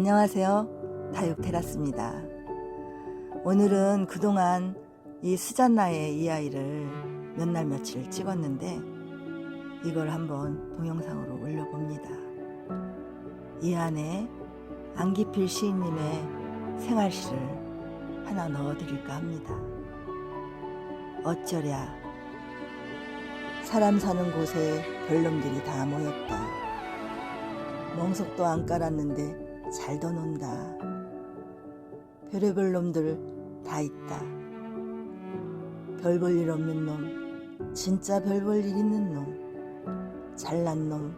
안녕하세요. 다육테라스입니다. 오늘은 그동안 이 스잔나의 이 아이를 몇 날 며칠 찍었는데 이걸 한번 동영상으로 올려봅니다. 이 안에 안기필 시인님의 생활시를 하나 넣어드릴까 합니다. 어쩌랴 사람 사는 곳에 별놈들이 다 모였다. 멍석도 안 깔았는데 잘도 논다. 별의별 놈들 다 있다. 별 볼 일 없는 놈, 진짜 별 볼 일 있는 놈, 잘난 놈,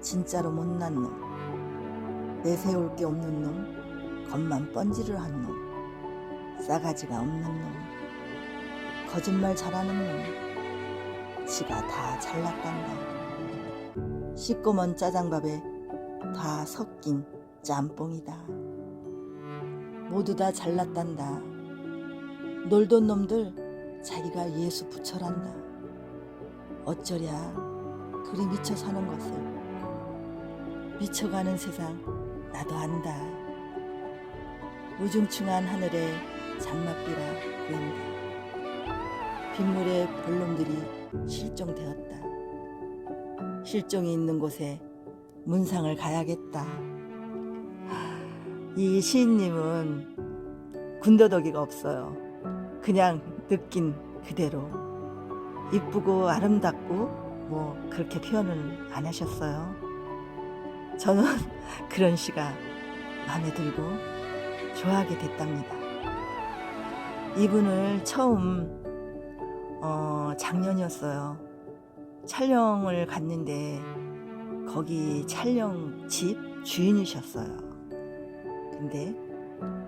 진짜로 못난 놈, 내세울 게 없는 놈, 겉만 번지를 한 놈, 싸가지가 없는 놈, 거짓말 잘하는 놈, 지가 다 잘났단다. 시꺼먼 짜장밥에 다 섞인 짬뽕이다. 모두 다 잘났단다. 놀던 놈들 자기가 예수 부처란다. 어쩌랴 그리 미쳐 사는 것을 미쳐가는 세상 나도 안다. 우중충한 하늘에 장막비라 보인다. 빗물에 별놈들이 실종되었다. 실종이 있는 곳에 문상을 가야겠다. 이 시인님은 군더더기가 없어요. 그냥 느낀 그대로 이쁘고 아름답고 뭐 그렇게 표현을 안 하셨어요. 저는 그런 시가 마음에 들고 좋아하게 됐답니다. 이분을 처음 어, 작년이었어요. 촬영을 갔는데 거기 촬영 집 주인이셨어요. 근데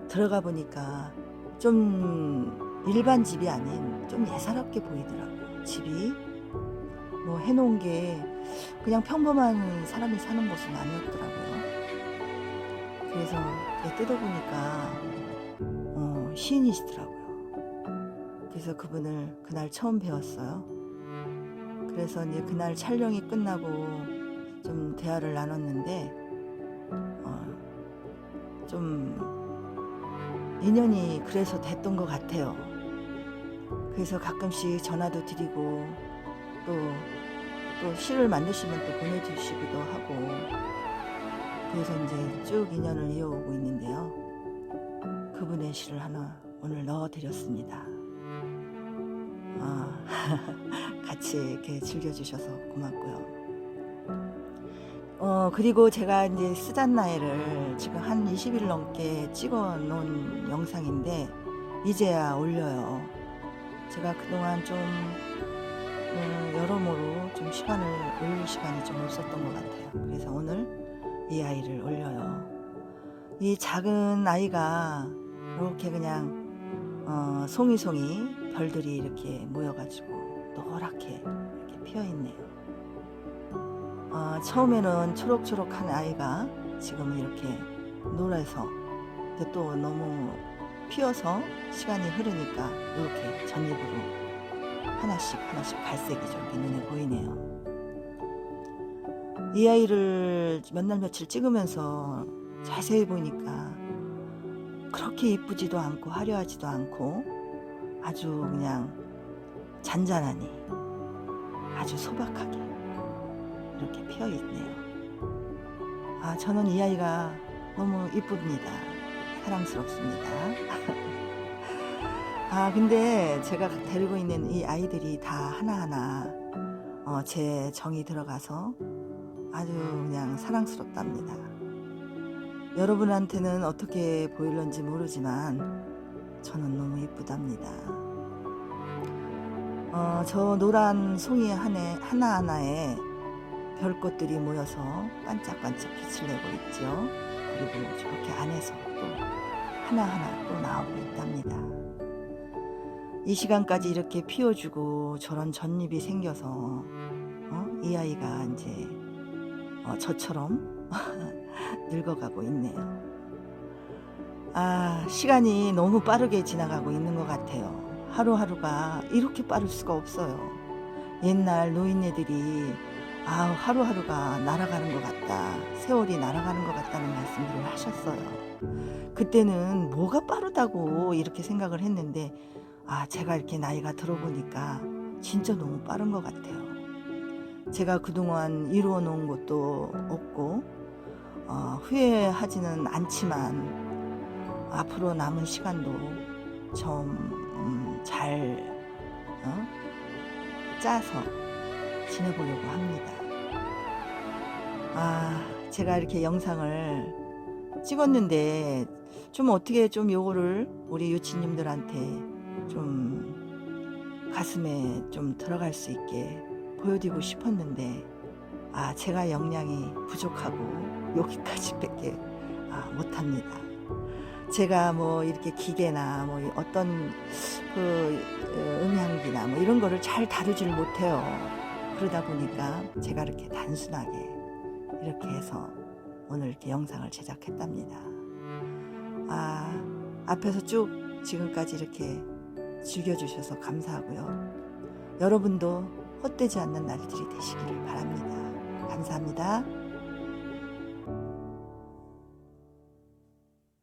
들어가 보니까 좀 일반 집이 아닌 좀 예사롭게 보이더라고. 집이 뭐 해놓은 게 그냥 평범한 사람이 사는 곳은 아니었더라고요. 그래서 뜯어보니까 어, 시인이시더라고요. 그래서 그분을 그날 처음 배웠어요. 그래서 이제 그날 촬영이 끝나고 좀 대화를 나눴는데 어, 좀 인연이 그래서 됐던 것 같아요. 그래서 가끔씩 전화도 드리고 또, 또 시를 만드시면 또 보내주시기도 하고 그래서 이제 쭉 인연을 이어오고 있는데요. 그분의 시를 하나 오늘 넣어드렸습니다. 아, 같이 이렇게 즐겨주셔서 고맙고요. 어, 그리고 제가 이제 스잔나이를 지금 한 20일 넘게 찍어 놓은 영상인데, 이제야 올려요. 제가 그동안 좀, 음, 여러모로 좀 시간을 올릴 시간이 좀 없었던 것 같아요. 그래서 오늘 이 아이를 올려요. 이 작은 아이가 이렇게 그냥, 어, 송이송이 별들이 이렇게 모여가지고 노랗게 이렇게 피어 있네요. 아, 처음에는 초록초록한 아이가 지금 이렇게 근데 또 너무 피어서 시간이 흐르니까 이렇게 전입으로 하나씩 하나씩 갈색이 저렇게 눈에 보이네요. 이 아이를 몇 날 며칠 찍으면서 자세히 보니까 그렇게 이쁘지도 않고 화려하지도 않고 아주 그냥 잔잔하니 아주 소박하게 피어 있네요. 아, 저는 이 아이가 너무 이쁩니다. 사랑스럽습니다. 아, 근데 제가 데리고 있는 이 아이들이 다 하나하나 어, 제 정이 들어가서 아주 그냥 사랑스럽답니다. 여러분한테는 어떻게 보일런지 모르지만 저는 너무 이쁘답니다. 어, 저 노란 송이 하나, 하나하나에 별꽃들이 모여서 반짝반짝 빛을 내고 있죠. 그리고 저렇게 안에서 또 하나하나 또 나오고 있답니다. 이 시간까지 이렇게 피워주고 저런 전잎이 생겨서 어? 이 아이가 이제 어, 저처럼 늙어가고 있네요. 아, 시간이 너무 빠르게 지나가고 있는 것 같아요. 하루하루가 이렇게 빠를 수가 없어요. 옛날 노인네들이 아, 하루하루가 날아가는 것 같다. 세월이 날아가는 것 같다는 말씀들을 하셨어요. 그때는 뭐가 빠르다고 이렇게 생각을 했는데 아 제가 이렇게 나이가 들어보니까 진짜 너무 빠른 것 같아요. 제가 그동안 이루어 놓은 것도 없고 어, 후회하지는 않지만 앞으로 남은 시간도 좀잘 어? 짜서 지내보려고 합니다. 아, 제가 이렇게 영상을 찍었는데 좀 어떻게 좀 요거를 우리 유치님들한테 좀 가슴에 좀 들어갈 수 있게 보여드리고 싶었는데 아, 제가 역량이 부족하고 여기까지밖에 아, 못합니다. 제가 뭐 이렇게 기계나 뭐 어떤 그 어, 음향기나 뭐 이런 거를 잘 다루질 못해요. 그러다 보니까 제가 이렇게 단순하게 이렇게 해서 오늘 이렇게 영상을 제작했답니다. 아, 앞에서 쭉 지금까지 이렇게 즐겨주셔서 감사하고요. 여러분도 헛되지 않는 날들이 되시기를 바랍니다. 감사합니다.